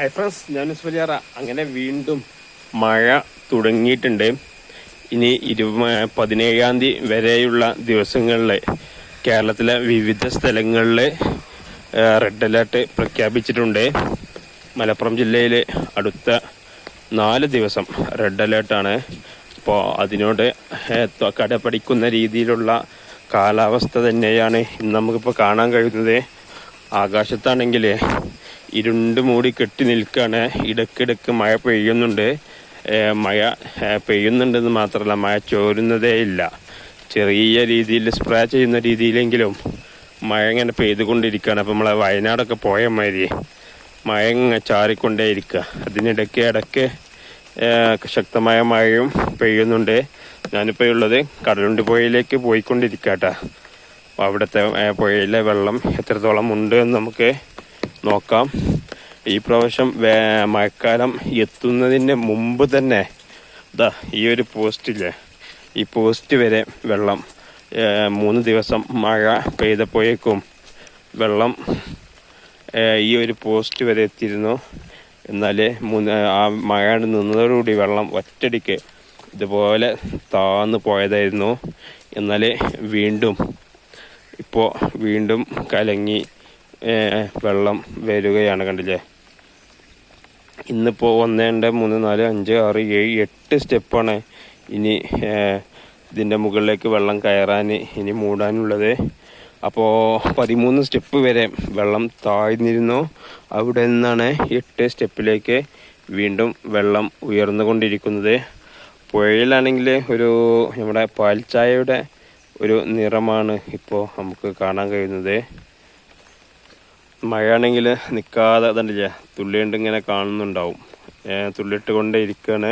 Hi friends ഞാൻ സുലിയാറ അങ്ങനെ വീണ്ടും മഴ തുടങ്ങിയിട്ടുണ്ട്. ഇനി ഇരു പതിനേഴാം തീയതി വരെയുള്ള ദിവസങ്ങളിൽ കേരളത്തിലെ വിവിധ സ്ഥലങ്ങളിൽ റെഡ് അലേർട്ട് പ്രഖ്യാപിച്ചിട്ടുണ്ട്. മലപ്പുറം ജില്ലയിൽ അടുത്ത നാല് ദിവസം റെഡ് അലേർട്ടാണ്. അപ്പോൾ അതിനോട് കടപിടിക്കുന്ന രീതിയിലുള്ള കാലാവസ്ഥ തന്നെയാണ് ഇന്ന് നമുക്കിപ്പോൾ കാണാൻ കഴിയുന്നത്. ആകാശത്താണെങ്കിൽ ഇരുണ്ട് മൂടി കെട്ടി നിൽക്കുകയാണ് ഇടയ്ക്കിടയ്ക്ക് മഴ പെയ്യുന്നുണ്ട്. മഴ പെയ്യുന്നുണ്ടെന്ന് മാത്രമല്ല മഴ ചോരുന്നതേ ഇല്ല. ചെറിയ രീതിയിൽ സ്പ്രേ ചെയ്യുന്ന രീതിയിലെങ്കിലും മഴ ഇങ്ങനെ പെയ്തുകൊണ്ടിരിക്കുകയാണ്. അപ്പം നമ്മളെ വയനാടൊക്കെ പോയ മാതിരി മഴ ഇങ്ങനെ ചാറിക്കൊണ്ടേയിരിക്കുക അതിനിടയ്ക്ക് ഇടയ്ക്ക് ശക്തമായ മഴയും പെയ്യുന്നുണ്ട്. ഞാനിപ്പോൾ ഉള്ളത് കടലുണ്ടി പുഴയിലേക്ക് പോയിക്കൊണ്ടിരിക്കട്ടാ അപ്പോൾ അവിടുത്തെ പുഴയിലെ വെള്ളം എത്രത്തോളം ഉണ്ട് എന്ന് നമുക്ക് നോക്കാം. ഈ പ്രാവശ്യം മഴക്കാലം എത്തുന്നതിന് മുമ്പ് തന്നെ ഇതാ ഈ ഒരു പോസ്റ്റില്ലേ ഈ പോസ്റ്റ് വരെ വെള്ളം മൂന്ന് ദിവസം മഴ പെയ്തപ്പോഴേക്കും വെള്ളം ഈ ഒരു പോസ്റ്റ് വരെ എത്തിയിരുന്നു. എന്നാൽ മൂന്ന് ആ മഴ നിന്നതോടുകൂടി വെള്ളം ഒറ്റടിക്ക് ഇതുപോലെ താന്ന് പോയതായിരുന്നു. എന്നാൽ വീണ്ടും ഇപ്പോൾ വീണ്ടും കലങ്ങി വെള്ളം വരികയാണ് കണ്ടില്ലേ? ഇന്നിപ്പോൾ ഒന്ന് രണ്ട് മൂന്ന് നാല് അഞ്ച് ആറ് ഏഴ് എട്ട് സ്റ്റെപ്പാണ് ഇനി ഇതിന്റെ മുകളിലേക്ക് വെള്ളം കയറാൻ ഇനി മൂടാനുള്ളത്. അപ്പോൾ പതിമൂന്ന് സ്റ്റെപ്പ് വരെ വെള്ളം താഴ്ന്നിരുന്നു. അവിടെ നിന്നാണ് എട്ട് സ്റ്റെപ്പിലേക്ക് വീണ്ടും വെള്ളം ഉയർന്നുകൊണ്ടിരിക്കുന്നത്. പുഴയിലാണെങ്കിൽ ഒരു നമ്മുടെ പാൽച്ചായയുടെ ഒരു നിറമാണ് ഇപ്പോൾ നമുക്ക് കാണാൻ കഴിയുന്നത്. മഴയാണെങ്കിൽ നിൽക്കാതെ അതണ്ടില്ലേ തുള്ളിയുണ്ട് ഇങ്ങനെ കാണുന്നുണ്ടാവും. തുള്ളിയിട്ട് കൊണ്ടേ ഇരിക്കുകയാണ്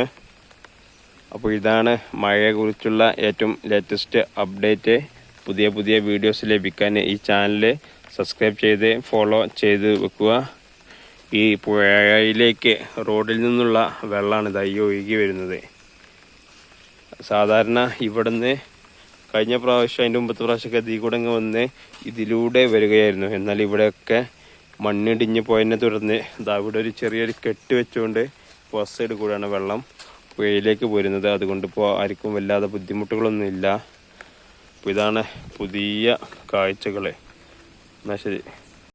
അപ്പോൾ ഇതാണ് മഴയെക്കുറിച്ചുള്ള ഏറ്റവും ലേറ്റസ്റ്റ് അപ്ഡേറ്റ് പുതിയ പുതിയ വീഡിയോസ് ലഭിക്കാൻ ഈ ചാനൽ സബ്സ്ക്രൈബ് ചെയ്ത് ഫോളോ ചെയ്ത് വെക്കുക. ഈ പുഴയിലേക്ക് റോഡിൽ നിന്നുള്ള വെള്ളമാണ് ഇതായി ഒഴുകി വരുന്നത്. സാധാരണ ഇവിടുന്ന് കഴിഞ്ഞ പ്രാവശ്യം അതിന്റെ മുമ്പത്തെ പ്രാവശ്യമൊക്കെ ഇതിൽ കൂടെ വന്ന് ഇതിലൂടെ വരികയായിരുന്നു. എന്നാൽ ഇവിടെയൊക്കെ മണ്ണിടിഞ്ഞ് പോയതിനെ തുടർന്ന് ഇതാ ഇവിടെ ഒരു ചെറിയൊരു കെട്ട് വെച്ചുകൊണ്ട് ബസ് സൈഡ് കൂടെയാണ് വെള്ളം പുഴയിലേക്ക് പോരുന്നത്. അതുകൊണ്ട് ഇപ്പോൾ ആർക്കും വല്ലാതെ ബുദ്ധിമുട്ടുകളൊന്നും ഇല്ല അപ്പോൾ ഇതാണ് പുതിയ കാഴ്ചകൾ എന്നാൽ ശരി.